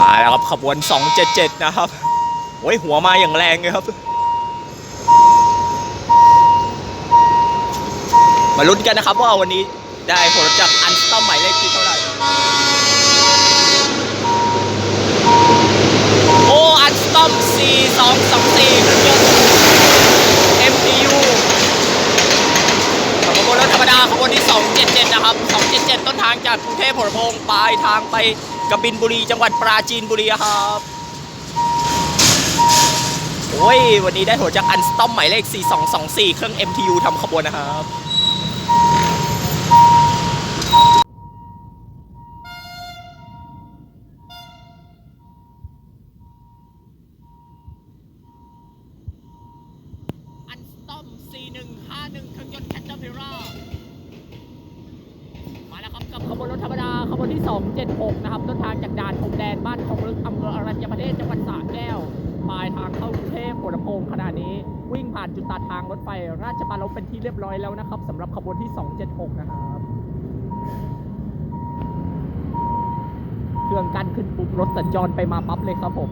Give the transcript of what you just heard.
มาแล้วครับขบวน 277 นะครับโอ้ยหัวมาอย่างแรงเลยครับ มาลุ้นกันนะครับว่าวันนี้ได้ผลจากอันสตอมหมายเลขที่เท่าไหร่ โอ้อันสตอม 4224เครื่องยนต์ MTU ขบวนรถธรรมดาขบวนที่ 277 นะครับ 277 ต้นทางจากกรุงเทพหัวลพงปลายทางไป กบินบุรีจังหวัดปราจีนบุรีครับโอ้ยวันนี้ได้หัวจากอันสตอมหมายเลข 4224 เครื่อง MTU ทำขบวนนะครับอันสตอม4151เครื่องยนต์แคทเตอร์พิรามาแล้วครับกับขบวนรถ นที่ 276 นะครับต้นทางจากด่านพรมแดนบ้านคลองลึกอำเภออรัญญประเทศจังหวัดสระแก้วปลายทางเข้ากรุงเทพหัวลำโพงขณะนี้ วิ่งผ่านจุดตัดทางรถไฟราชบัลลังก์เป็นที่เรียบร้อยแล้วนะครับสำหรับขบวนที่ 276 นะครับเครื่องกั้นขึ้นปุ๊บรถสัญจรไปมาปั๊บเลยครับผม